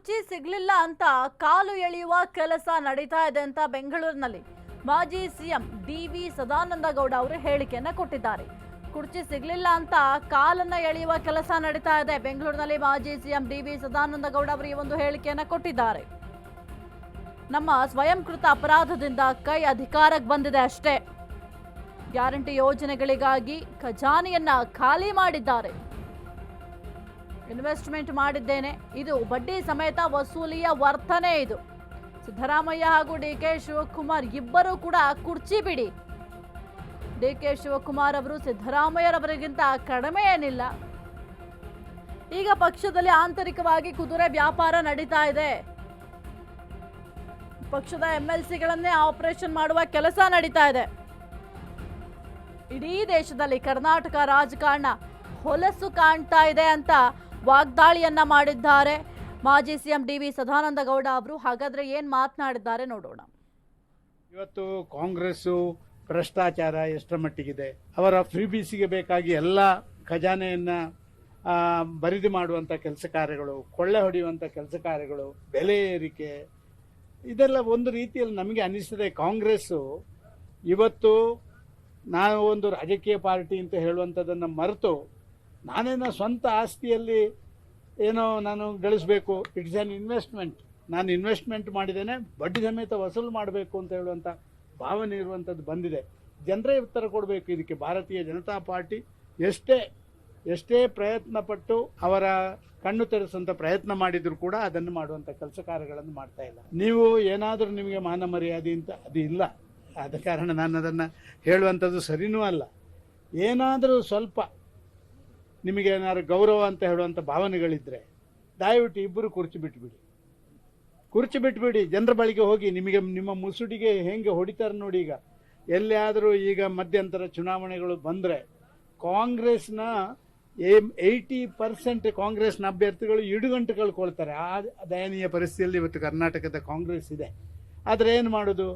ಕುರ್ಚಿ ಸಿಗ್ಲಿಲ್ಲ ಅಂತ ಕಾಲು ಎಳೆಯುವ ಕೆಲಸ ನಡೀತಾ ಇದೆ ಅಂತ ಬೆಂಗಳೂರಿನಲ್ಲಿ ಮಾಜಿ CM D V Sadananda Gowda ಅವರು ಹೇಳಿಕೆಯನ್ನ ಕೊಟ್ಟಿದ್ದಾರೆ. ಕುರ್ಚಿ ಸಿಗ್ಲಿಲ್ಲ ಅಂತ ಕಾಲನ್ನ ಎಳೆಯುವ ಕೆಲಸ ನಡೀತಾ ಇದೆ. ಬೆಂಗಳೂರಿನಲ್ಲಿ ಮಾಜಿ CM D V Sadananda Gowda ಅವರು ಈ ಒಂದು ಹೇಳಿಕೆಯನ್ನ ಕೊಟ್ಟಿದ್ದಾರೆ. ನಮ್ಮ ಸ್ವಯಂಕೃತ ಅಪರಾಧದಿಂದ ಕೈ ಅಧಿಕಾರಕ್ಕೆ ಬಂದಿದೆ ಅಷ್ಟೇ. ಗ್ಯಾರಂಟಿ ಯೋಜನೆಗಳಿಗಾಗಿ ಖಜಾನೆಯನ್ನ ಖಾಲಿ ಮಾಡಿದ್ದಾರೆ. ಇನ್ವೆಸ್ಟ್ಮೆಂಟ್ ಮಾಡಿದ್ದೇನೆ. ಇದು ಬಡ್ಡಿ ಸಮೇತ ವಸೂಲಿಯ ವರ್ತನೆ ಇದು. ಸಿದ್ದರಾಮಯ್ಯ ಹಾಗೂ ಡಿ ಕೆ ಶಿವಕುಮಾರ್ ಇಬ್ಬರೂ ಕೂಡ ಕುರ್ಚಿ ಬಿಡಿ. ಡಿ ಕೆ ಶಿವಕುಮಾರ್ ಅವರು ಸಿದ್ದರಾಮಯ್ಯರವರಿಗಿಂತ ಕಡಿಮೆ ಏನಿಲ್ಲ. ಈಗ ಪಕ್ಷದಲ್ಲಿ ಆಂತರಿಕವಾಗಿ ಕುದುರೆ ವ್ಯಾಪಾರ ನಡೀತಾ ಇದೆ. ಪಕ್ಷದ ಎಂ ಎಲ್ ಆಪರೇಷನ್ ಮಾಡುವ ಕೆಲಸ ನಡೀತಾ ಇದೆ. ಇಡೀ ದೇಶದಲ್ಲಿ ಕರ್ನಾಟಕ ರಾಜಕಾರಣ ಹೊಲಸು ಕಾಣ್ತಾ ಇದೆ ಅಂತ ವಾಗ್ದಾಳಿಯನ್ನ ಮಾಡಿದ್ದಾರೆ. ಮಾಜಿ CM D V Sadananda Gowda ಅವರು ಹಾಗಾದ್ರೆ ಏನ್ ಮಾತನಾಡಿದ್ದಾರೆ ನೋಡೋಣ. ಇವತ್ತು ಕಾಂಗ್ರೆಸ್ಸು ಭ್ರಷ್ಟಾಚಾರ ಎಷ್ಟರ ಮಟ್ಟಿಗಿದೆ. ಅವರ ಫ್ರೀ ಬೀಸಿಗೆ ಬೇಕಾಗಿ ಎಲ್ಲ ಖಜಾನೆಯನ್ನ ಬರಿದಿ ಮಾಡುವಂಥ ಕೆಲಸ ಕಾರ್ಯಗಳು, ಕೊಳ್ಳೆ ಹೊಡೆಯುವಂಥ ಕೆಲಸ ಕಾರ್ಯಗಳು, ಬೆಲೆ ಏರಿಕೆ, ಇದೆಲ್ಲ ಒಂದು ರೀತಿಯಲ್ಲಿ ನಮಗೆ ಅನಿಸ್ತದೆ. ಕಾಂಗ್ರೆಸ್ಸು ಇವತ್ತು ನಾವು ಒಂದು ರಾಜಕೀಯ ಪಾರ್ಟಿ ಅಂತ ಹೇಳುವಂಥದ್ದನ್ನು ಮರೆತು ನಾನೇನೋ ಸ್ವಂತ ಆಸ್ತಿಯಲ್ಲಿ ಏನೋ ನಾನು ಗಳಿಸಬೇಕು. ಇಟ್ಸ್ ಆನ್ ಇನ್ವೆಸ್ಟ್ಮೆಂಟ್ ನಾನು ಇನ್ವೆಸ್ಟ್ಮೆಂಟ್ ಮಾಡಿದ್ದೇನೆ, ಬಡ್ಡಿ ಸಮೇತ ವಸೂಲು ಮಾಡಬೇಕು ಅಂತ ಹೇಳುವಂಥ ಭಾವನೆ ಇರುವಂಥದ್ದು ಬಂದಿದೆ. ಜನರೇ ಉತ್ತರ ಕೊಡಬೇಕು. ಇದಕ್ಕೆ ಭಾರತೀಯ ಜನತಾ ಪಾರ್ಟಿ ಎಷ್ಟೇ ಎಷ್ಟೇ ಪ್ರಯತ್ನ ಪಟ್ಟು ಅವರ ಕಣ್ಣು ತೆರೆಸುವಂಥ ಪ್ರಯತ್ನ ಮಾಡಿದರೂ ಕೂಡ ಅದನ್ನು ಮಾಡುವಂಥ ಕೆಲಸ ಕಾರ್ಯಗಳನ್ನು ಮಾಡ್ತಾ ಇಲ್ಲ. ನೀವು ಏನಾದರೂ ನಿಮಗೆ ಮಾನ ಮರ್ಯಾದೆ ಅಂತ ಅದು ಇಲ್ಲ. ಆದ ಕಾರಣ ನಾನು ಅದನ್ನು ಹೇಳುವಂಥದ್ದು ಸರಿನೂ ಅಲ್ಲ. ಏನಾದರೂ ಸ್ವಲ್ಪ ನಿಮಗೆ ಏನಾದ್ರು ಗೌರವ ಅಂತ ಹೇಳುವಂಥ ಭಾವನೆಗಳಿದ್ದರೆ ದಯವಿಟ್ಟು ಇಬ್ಬರು ಕುರ್ಚಿ ಬಿಟ್ಬಿಡಿ. ಕುರ್ಚಿ ಬಿಟ್ಬಿಡಿ. ಜನರ ಬಳಿಗೆ ಹೋಗಿ ನಿಮಗೆ ನಿಮ್ಮ ಮುಸುಡಿಗೆ ಹೆಂಗೆ ಹೊಡಿತಾರೆ ನೋಡಿ ಈಗ. ಎಲ್ಲಿಯಾದರೂ ಈಗ ಮಧ್ಯಂತರ ಚುನಾವಣೆಗಳು ಬಂದರೆ ಕಾಂಗ್ರೆಸ್ನ ಏಯ್ಟಿ ಪರ್ಸೆಂಟ್ ಕಾಂಗ್ರೆಸ್ನ ಅಭ್ಯರ್ಥಿಗಳು ಇಡುಗಂಟು ಕಳ್ಕೊಳ್ತಾರೆ ಆ ದಯನೀಯ ಪರಿಸ್ಥಿತಿಯಲ್ಲಿ ಇವತ್ತು ಕರ್ನಾಟಕದ ಕಾಂಗ್ರೆಸ್ ಇದೆ. ಆದರೆ ಏನು ಮಾಡೋದು?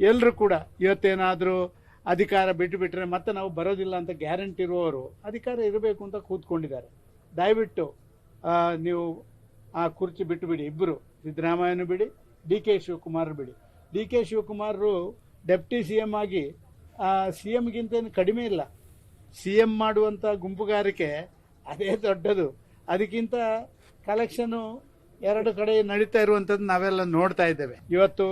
ಎಲ್ಲರೂ ಕೂಡ ಇವತ್ತೇನಾದರೂ ಅಧಿಕಾರ ಬಿಟ್ಟು ಬಿಟ್ಟರೆ ಮತ್ತೆ ನಾವು ಬರೋದಿಲ್ಲ ಅಂತ ಗ್ಯಾರಂಟಿ ಇರುವವರು ಅಧಿಕಾರ ಇರಬೇಕು ಅಂತ ಕೂತ್ಕೊಂಡಿದ್ದಾರೆ. ದಯವಿಟ್ಟು ನೀವು ಆ ಕುರ್ಚಿ ಬಿಟ್ಟು ಬಿಡಿ ಇಬ್ಬರು ಸಿದ್ದರಾಮಯ್ಯನು ಬಿಡಿ, ಡಿ ಕೆ ಶಿವಕುಮಾರ್ ಬಿಡಿ. ಡಿ ಕೆ ಶಿವಕುಮಾರರು ಡೆಪ್ಟಿ ಸಿ ಎಂ ಆಗಿ ಸಿ ಎಮ್ಗಿಂತ ಏನು ಕಡಿಮೆ ಇಲ್ಲ. ಸಿ ಎಂ ಮಾಡುವಂಥ ಗುಂಪುಗಾರಿಕೆ ಅದೇ ದೊಡ್ಡದು. ಅದಕ್ಕಿಂತ ಕಲೆಕ್ಷನು ಎರಡು ಕಡೆ ನಡೀತಾ ಇರುವಂಥದ್ದು ನಾವೆಲ್ಲ ನೋಡ್ತಾ ಇದ್ದೇವೆ. ಇವತ್ತು